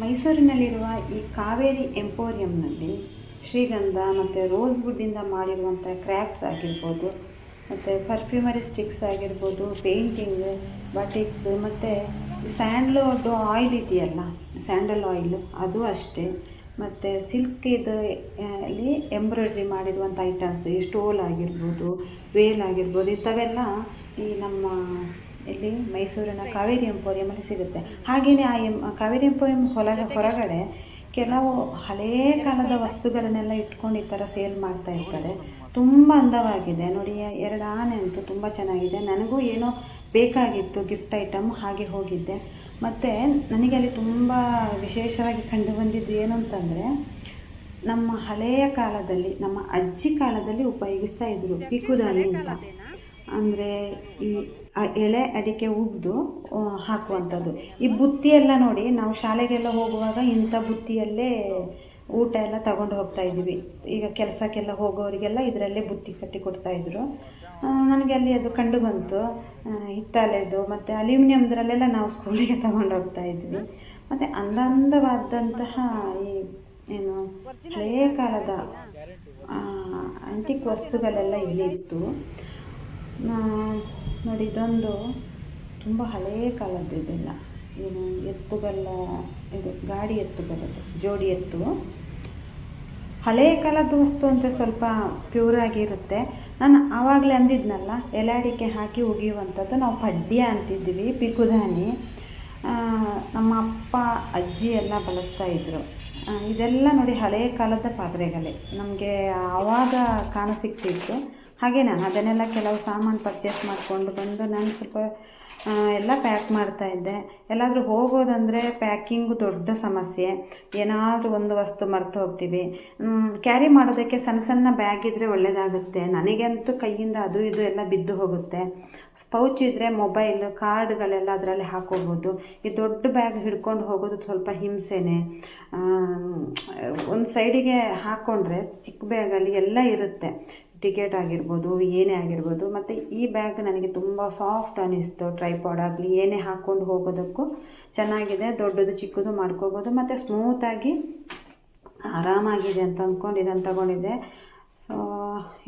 ಮೈಸೂರಿನಲ್ಲಿರುವ ಈ ಕಾವೇರಿ ಎಂಪೋರಿಯಂನಲ್ಲಿ ಶ್ರೀಗಂಧ ಮತ್ತು ರೋಸ್ವುಡ್ಡಿಂದ ಮಾಡಿರುವಂಥ ಕ್ರಾಫ್ಟ್ಸ್ ಆಗಿರ್ಬೋದು, ಮತ್ತು ಪರ್ಫ್ಯೂಮರಿ ಸ್ಟಿಕ್ಸ್ ಆಗಿರ್ಬೋದು ಪೇಂಟಿಂಗ್ ಬಟಿಕ್ಸ್ ಮತ್ತು ಸ್ಯಾಂಡ್ಲೋಡು ಆಯಿಲ್ ಇದೆಯಲ್ಲ ಸ್ಯಾಂಡಲ್ ಆಯಿಲ್ ಅದು ಅಷ್ಟೇ. ಮತ್ತು ಸಿಲ್ಕ್ ಇದು ಅಲ್ಲಿ ಎಂಬ್ರಾಯ್ಡ್ರಿ ಮಾಡಿರುವಂಥ ಐಟಮ್ಸ್ ಈ ಸ್ಟೋಲ್ ಆಗಿರ್ಬೋದು ವೇಲ್ ಆಗಿರ್ಬೋದು ಇಂಥವೆಲ್ಲ ಈ ನಮ್ಮ ಇಲ್ಲಿ ಮೈಸೂರಿನ ಕಾವೇರಿ ಎಂಪೋರಿಯಮಲ್ಲಿ ಸಿಗುತ್ತೆ. ಹಾಗೆಯೇ ಆ ಎಂ ಕಾವೇರಿ ಎಂಪೋರಿಯಂ ಹೊಲ ಹೊರಗಡೆ ಕೆಲವು ಹಳೇ ಕಾಲದ ವಸ್ತುಗಳನ್ನೆಲ್ಲ ಇಟ್ಕೊಂಡು ಈ ಥರ ಸೇಲ್ ಮಾಡ್ತಾ ಇರ್ತಾರೆ. ತುಂಬ ಅಂದವಾಗಿದೆ. ನೋಡಿ ಎರಡು ಆನೆ ಅಂತೂ ತುಂಬ ಚೆನ್ನಾಗಿದೆ. ನನಗೂ ಏನೋ ಬೇಕಾಗಿತ್ತು ಗಿಫ್ಟ್ ಐಟಮ್ ಹಾಗೆ ಹೋಗಿದ್ದೆ. ಮತ್ತು ನನಗೆ ಅಲ್ಲಿ ತುಂಬ ವಿಶೇಷವಾಗಿ ಕಂಡು ಬಂದಿದ್ದು ಏನು ಅಂತಂದರೆ ನಮ್ಮ ಹಳೆಯ ಕಾಲದಲ್ಲಿ ನಮ್ಮ ಅಜ್ಜಿ ಕಾಲದಲ್ಲಿ ಉಪಯೋಗಿಸ್ತಾ ಇದ್ರು ಪಿಕುದಾನಿ ಅಂತ. ಅಂದರೆ ಈ ಎಳೆ ಅಡಿಕೆ ಉಗ್ದು ಹಾಕುವಂಥದ್ದು. ಈ ಬುತ್ತಿ ಎಲ್ಲ ನೋಡಿ ನಾವು ಶಾಲೆಗೆಲ್ಲ ಹೋಗುವಾಗ ಇಂಥ ಬುತ್ತಿಯಲ್ಲೇ ಊಟ ಎಲ್ಲ ತಗೊಂಡು ಹೋಗ್ತಾ ಇದ್ವಿ ಈಗ ಕೆಲಸಕ್ಕೆಲ್ಲ ಹೋಗೋರಿಗೆಲ್ಲ ಇದರಲ್ಲೇ ಬುತ್ತಿ ಕಟ್ಟಿ ಕೊಡ್ತಾ ಇದ್ರು. ನನಗೆ ಅಲ್ಲಿ ಅದು ಕಂಡು ಬಂತು. ಹಿತ್ತಾಲೆದು ಮತ್ತು ಅಲ್ಯೂಮಿನಿಯಮ್ದ್ರಲ್ಲೆಲ್ಲ ನಾವು ಸ್ಕೂಲಿಗೆ ತಗೊಂಡು ಹೋಗ್ತಾ ಇದ್ವಿ. ಮತ್ತು ಅಂದಂದವಾದಂತಹ ಈ ಏನು ಹಳೆಯ ಕಾಲದ ಆಂಟಿಕ್ ವಸ್ತುಗಳೆಲ್ಲ ಇಲ್ಲಿ ಇತ್ತು ನೋಡಿ ಇದೊಂದು ತುಂಬ ಹಳೆಯ ಕಾಲದ್ದು ಇದೆಲ್ಲ. ಏನು ಎತ್ತುಗಲ್ಲ, ಇದು ಗಾಡಿ ಎತ್ತುಗಳದ್ದು ಜೋಡಿ ಎತ್ತು. ಹಳೆಯ ಕಾಲದ ವಸ್ತು ಅಂದರೆ ಸ್ವಲ್ಪ ಪ್ಯೂರ್ ಆಗಿರುತ್ತೆ. ನಾನು ಆವಾಗಲೇ ಅಂದಿದ್ನಲ್ಲ, ಎಲಾಡಿಕೆ ಹಾಕಿ ಉಗಿಯುವಂಥದ್ದು ನಾವು ಪಡ್ಯ ಅಂತಿದ್ವಿ ಪಿಕುದಾನಿ ನಮ್ಮ ಅಪ್ಪ, ಅಜ್ಜಿ ಎಲ್ಲ ಬಳಸ್ತಾ ಇದ್ರು. ಇದೆಲ್ಲ ನೋಡಿ ಹಳೆಯ ಕಾಲದ ಪಾತ್ರೆಗಳೇ. ನಮಗೆ ಆವಾಗ ಕಾಣಸಿಗ್ತಿತ್ತು ಹಾಗೆ ನಾನು ಅದನ್ನೆಲ್ಲ ಕೆಲವು ಸಾಮಾನು ಪರ್ಚೇಸ್ ಮಾಡಿಕೊಂಡು ಬಂದು ನಾನು ಸ್ವಲ್ಪ ಎಲ್ಲ ಪ್ಯಾಕ್ ಮಾಡ್ತಾ ಇದ್ದೆ. ಎಲ್ಲಾದರೂ ಹೋಗೋದಂದರೆ ಪ್ಯಾಕಿಂಗು ದೊಡ್ಡ ಸಮಸ್ಯೆ. ಏನಾದರೂ ಒಂದು ವಸ್ತು ಮರೆತು ಹೋಗ್ತೀವಿ. ಕ್ಯಾರಿ ಮಾಡೋದಕ್ಕೆ ಸಣ್ಣ ಸಣ್ಣ ಬ್ಯಾಗ್ ಇದ್ದರೆ ಒಳ್ಳೆಯದಾಗುತ್ತೆ ನನಗಂತೂ ಕೈಯಿಂದ ಅದು ಇದು ಎಲ್ಲ ಬಿದ್ದು ಹೋಗುತ್ತೆ. ಪೌಚ್ ಇದ್ದರೆ ಮೊಬೈಲ್ ಕಾರ್ಡ್ಗಳೆಲ್ಲ ಅದರಲ್ಲಿ ಹಾಕೋಬೋದು. ಈ ದೊಡ್ಡ ಬ್ಯಾಗ್ ಹಿಡ್ಕೊಂಡು ಹೋಗೋದು ಸ್ವಲ್ಪ ಹಿಂಸೆನೆ. ಒಂದು ಸೈಡಿಗೆ ಹಾಕ್ಕೊಂಡ್ರೆ ಚಿಕ್ಕ ಬ್ಯಾಗಲ್ಲಿ ಎಲ್ಲ ಇರುತ್ತೆ. ಟಿಕೆಟ್ ಆಗಿರ್ಬೋದು, ಏನೇ ಆಗಿರ್ಬೋದು, ಮತ್ತು ಈ ಬ್ಯಾಗ್ ನನಗೆ ತುಂಬ ಸಾಫ್ಟ್ ಅನ್ನಿಸ್ತು ಟ್ರೈಪಾಡ್ ಆಗಲಿ, ಏನೇ ಹಾಕ್ಕೊಂಡು ಹೋಗೋದಕ್ಕೂ ಚೆನ್ನಾಗಿದೆ, ದೊಡ್ಡದು ಚಿಕ್ಕದು ಮಾಡ್ಕೋಬೋದು, ಮತ್ತು ಸ್ಮೂತಾಗಿ ಆರಾಮಾಗಿದೆ ಅಂತ ಅಂದ್ಕೊಂಡು ಇದನ್ನು ತಗೊಂಡಿದ್ದೆ.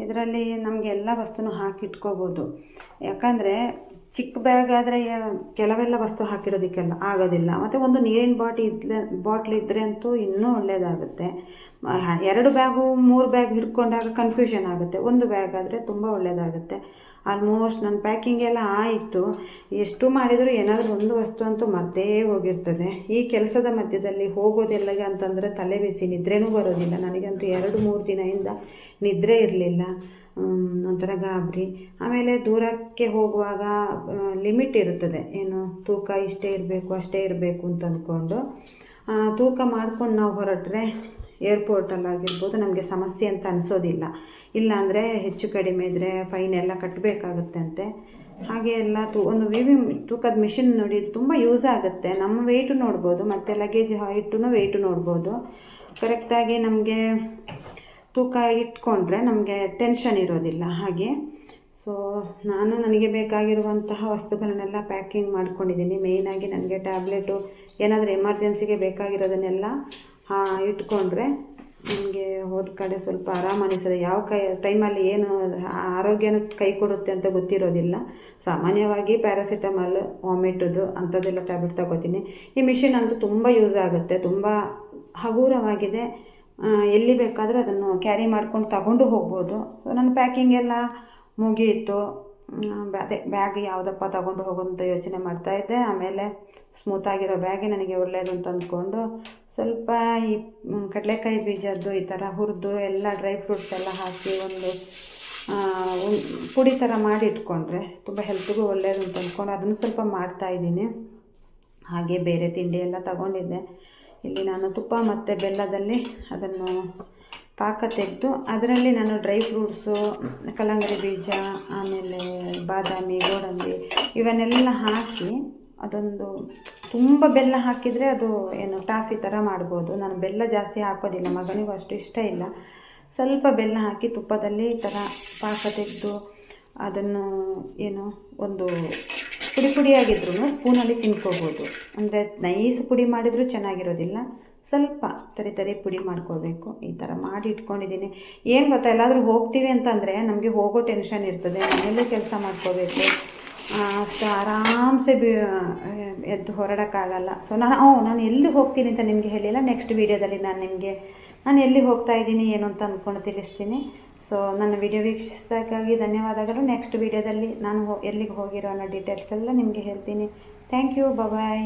ಇದರಲ್ಲಿ ನಮಗೆ ಎಲ್ಲ ವಸ್ತುನೂ ಹಾಕಿಟ್ಕೋಬೋದು. ಯಾಕಂದರೆ ಚಿಕ್ಕ ಬ್ಯಾಗ್ ಆದರೆ ಕೆಲವೆಲ್ಲ ವಸ್ತು ಹಾಕಿರೋದಕ್ಕೆಲ್ಲ ಆಗೋದಿಲ್ಲ. ಮತ್ತು ಒಂದು ನೀರಿನ ಬಾಟಿ ಬಾಟ್ಲ್ ಇದ್ದರೆ ಅಂತೂ ಇನ್ನೂ ಒಳ್ಳೆಯದಾಗುತ್ತೆ ಎರಡು ಬ್ಯಾಗು ಮೂರು ಬ್ಯಾಗ್ ಹಿಡ್ಕೊಂಡಾಗ ಕನ್ಫ್ಯೂಷನ್ ಆಗುತ್ತೆ. ಒಂದು ಬ್ಯಾಗ್ ಆದರೆ ತುಂಬ ಒಳ್ಳೆಯದಾಗುತ್ತೆ ಆಲ್ಮೋಸ್ಟ್ ನನ್ನ ಪ್ಯಾಕಿಂಗ್ ಎಲ್ಲ ಆಯಿತು. ಎಷ್ಟು ಮಾಡಿದರೂ ಏನಾದರೂ ಒಂದು ವಸ್ತು ಅಂತೂ ಮರ್ತೇ ಹೋಗಿರ್ತದೆ. ಈ ಕೆಲಸದ ಮಧ್ಯದಲ್ಲಿ ಹೋಗೋದೆಲ್ಲಗೆ ಅಂತಂದರೆ ತಲೆ ಬಿಸಿ, ನಿದ್ರೆನೂ ಬರೋದಿಲ್ಲ. ನನಗಂತೂ ಎರಡು, ಮೂರು ದಿನದಿಂದ ನಿದ್ರೆ ಇರಲಿಲ್ಲ. ಒಂಥರ ಗಾಬರಿ. ಆಮೇಲೆ ದೂರಕ್ಕೆ ಹೋಗುವಾಗ ಲಿಮಿಟ್ ಇರುತ್ತದೆ. ಏನು ತೂಕ ಇಷ್ಟೇ ಇರಬೇಕು, ಅಷ್ಟೇ ಇರಬೇಕು ಅಂತ ಅಂದ್ಕೊಂಡು ತೂಕ ಮಾಡ್ಕೊಂಡು ನಾವು ಹೊರಟ್ರೆ ಏರ್ಪೋರ್ಟಲ್ಲಾಗಿರ್ಬೋದು ನಮಗೆ ಸಮಸ್ಯೆ ಅಂತ ಅನಿಸೋದಿಲ್ಲ. ಇಲ್ಲಾಂದರೆ ಹೆಚ್ಚು ಕಡಿಮೆ ಇದ್ದರೆ ಫೈನ್ ಎಲ್ಲ ಕಟ್ಟಬೇಕಾಗುತ್ತೆ ಅಂತೆ ಹಾಗೆ ಎಲ್ಲ ತೂ, ಒಂದು ವಿವಿ ತೂಕದ ಮಿಷಿನ್ ನೋಡಿ ತುಂಬ ಯೂಸ್ ಆಗುತ್ತೆ. ನಮ್ಮ ವೆಯ್ಟು ನೋಡ್ಬೋದು, ಮತ್ತು ಲಗೇಜ್ ಹೈಟು ವೆಯ್ಟು ನೋಡ್ಬೋದು. ಕರೆಕ್ಟಾಗಿ ನಮಗೆ ತೂಕ ಇಟ್ಕೊಂಡ್ರೆ ನಮಗೆ ಟೆನ್ಷನ್ ಇರೋದಿಲ್ಲ. ಹಾಗೆ. ಸೊ ನಾನು ನನಗೆ ಬೇಕಾಗಿರುವಂತಹ ವಸ್ತುಗಳನ್ನೆಲ್ಲ ಪ್ಯಾಕಿಂಗ್ ಮಾಡ್ಕೊಂಡಿದ್ದೀನಿ. ಮೇಯ್ನಾಗಿ ನನಗೆ ಟ್ಯಾಬ್ಲೆಟು ಏನಾದರೂ ಎಮರ್ಜೆನ್ಸಿಗೆ ಬೇಕಾಗಿರೋದನ್ನೆಲ್ಲ ಇಟ್ಕೊಂಡ್ರೆ ನನಗೆ ಹೋದ ಕಡೆ ಸ್ವಲ್ಪ ಆರಾಮ ಅನಿಸ್ತದೆ ಯಾವ ಕೈ ಟೈಮಲ್ಲಿ ಏನು, ಆರೋಗ್ಯನ ಕೈ ಕೊಡುತ್ತೆ ಅಂತ ಗೊತ್ತಿರೋದಿಲ್ಲ. ಸಾಮಾನ್ಯವಾಗಿ ಪ್ಯಾರಾಸಿಟಮಾಲ್ ವಾಮಿಟದು ಅಂಥದ್ದೆಲ್ಲ ಟ್ಯಾಬ್ಲೆಟ್ ತಗೋತೀನಿ. ಈ ಮಿಷಿನ್ ಅಂತೂ ತುಂಬ ಯೂಸ್ ಆಗುತ್ತೆ. ತುಂಬ ಹಗುರವಾಗಿದೆ. ಎಲ್ಲಿ ಬೇಕಾದರೂ ಅದನ್ನು ಕ್ಯಾರಿ ಮಾಡ್ಕೊಂಡು ತಗೊಂಡು ಹೋಗ್ಬೋದು. ಸೊ ನನ್ನ ಪ್ಯಾಕಿಂಗ್ ಎಲ್ಲ ಮುಗಿಯಿತು. ಅದೇ ಬ್ಯಾಗ್ ಯಾವುದಪ್ಪ ತಗೊಂಡು ಹೋಗೋಂತ ಯೋಚನೆ ಮಾಡ್ತಾ ಇದ್ದೆ. ಆಮೇಲೆ ಸ್ಮೂತಾಗಿರೋ ಬ್ಯಾಗೆ ನನಗೆ ಒಳ್ಳೆಯದು ಅಂತ ಅಂದ್ಕೊಂಡು ಸ್ವಲ್ಪ ಈ ಕಡಲೆಕಾಯಿ ಬೀಜದ್ದು ಈ ಥರ ಹುರಿದು ಎಲ್ಲ ಡ್ರೈ ಫ್ರೂಟ್ಸ್ ಎಲ್ಲ ಹಾಕಿ ಒಂದು ಪುಡಿ ಥರ ಮಾಡಿ ಇಟ್ಕೊಂಡ್ರೆ ತುಂಬ ಹೆಲ್ತ್ಗೂ ಒಳ್ಳೆಯದು ಅಂತ ಅಂದ್ಕೊಂಡು ಅದನ್ನು ಸ್ವಲ್ಪ ಮಾಡ್ತಾಯಿದ್ದೀನಿ ಹಾಗೆ ಬೇರೆ ತಿಂಡಿ ಎಲ್ಲ ತಗೊಂಡಿದ್ದೆ. ಇಲ್ಲಿ ನಾನು ತುಪ್ಪ ಮತ್ತು ಬೆಲ್ಲದಲ್ಲಿ ಅದನ್ನು ಪಾಕ ತೆಗೆದು ಅದರಲ್ಲಿ ನಾನು ಡ್ರೈ ಫ್ರೂಟ್ಸು, ಕಲ್ಲಂಗಡಿ ಬೀಜ, ಆಮೇಲೆ ಬಾದಾಮಿ, ಗೋಡಂಬಿ ಇವನ್ನೆಲ್ಲ ಹಾಕಿ ಅದೊಂದು ತುಂಬ ಬೆಲ್ಲ ಹಾಕಿದರೆ ಅದು ಏನು ಟಾಫಿ ಥರ ಮಾಡ್ಬೋದು. ನಾನು ಬೆಲ್ಲ ಜಾಸ್ತಿ ಹಾಕೋದಿಲ್ಲ, ಮಗನಿಗೂ ಅಷ್ಟು ಇಷ್ಟ ಇಲ್ಲ. ಸ್ವಲ್ಪ ಬೆಲ್ಲ ಹಾಕಿ ತುಪ್ಪದಲ್ಲಿ ಈ ಥರ ಪಾಕ ತೆಗೆದು ಅದನ್ನು ಏನು ಒಂದು ಪುಡಿ ಪುಡಿಯಾಗಿದ್ರೂ ಸ್ಪೂನಲ್ಲಿ ತಿನ್ಕೋಬೋದು. ಅಂದರೆ ನೈಸ್ ಪುಡಿ ಮಾಡಿದರೂ ಚೆನ್ನಾಗಿರೋದಿಲ್ಲ. ಸ್ವಲ್ಪ ತರಿ ತರಿ ಪುಡಿ ಮಾಡ್ಕೋಬೇಕು. ಈ ಥರ ಮಾಡಿ ಇಟ್ಕೊಂಡಿದ್ದೀನಿ. ಏನು ಗೊತ್ತಾ, ಎಲ್ಲಾದರೂ ಹೋಗ್ತೀವಿ ಅಂತಂದರೆ ನಮಗೆ ಹೋಗೋ ಟೆನ್ಷನ್ ಇರ್ತದೆ. ಮನೆಯಲ್ಲೂ ಕೆಲಸ ಮಾಡ್ಕೋಬೇಕು. ಅಷ್ಟು ಆರಾಮ್ಸೆ ಬಿ ಎದ್ದು ಹೊರಡೋಕ್ಕಾಗಲ್ಲ. ಸೊ ನಾನು, ಓ, ನಾನು ಎಲ್ಲಿ ಹೋಗ್ತೀನಿ ಅಂತ ನಿಮಗೆ ಹೇಳಿಲ್ಲ. ನೆಕ್ಸ್ಟ್ ವೀಡಿಯೋದಲ್ಲಿ ನಾನು ನಿಮಗೆ, ನಾನು ಎಲ್ಲಿ ಹೋಗ್ತಾ ಇದ್ದೀನಿ, ಏನು ಅಂತ ಅಂದ್ಕೊಂಡು ತಿಳಿಸ್ತೀನಿ. ಸೊ ನನ್ನ ವಿಡಿಯೋ ವೀಕ್ಷಿಸಿದ್ದಕ್ಕಾಗಿ ಧನ್ಯವಾದಗಳು. ನೆಕ್ಸ್ಟ್ ವಿಡಿಯೋದಲ್ಲಿ ನಾನು ಎಲ್ಲಿಗೆ ಹೋಗಿರೋ ಅನ್ನೋ ಡೀಟೇಲ್ಸ್ ಎಲ್ಲ ನಿಮಗೆ ಹೇಳ್ತೀನಿ. Thank you bye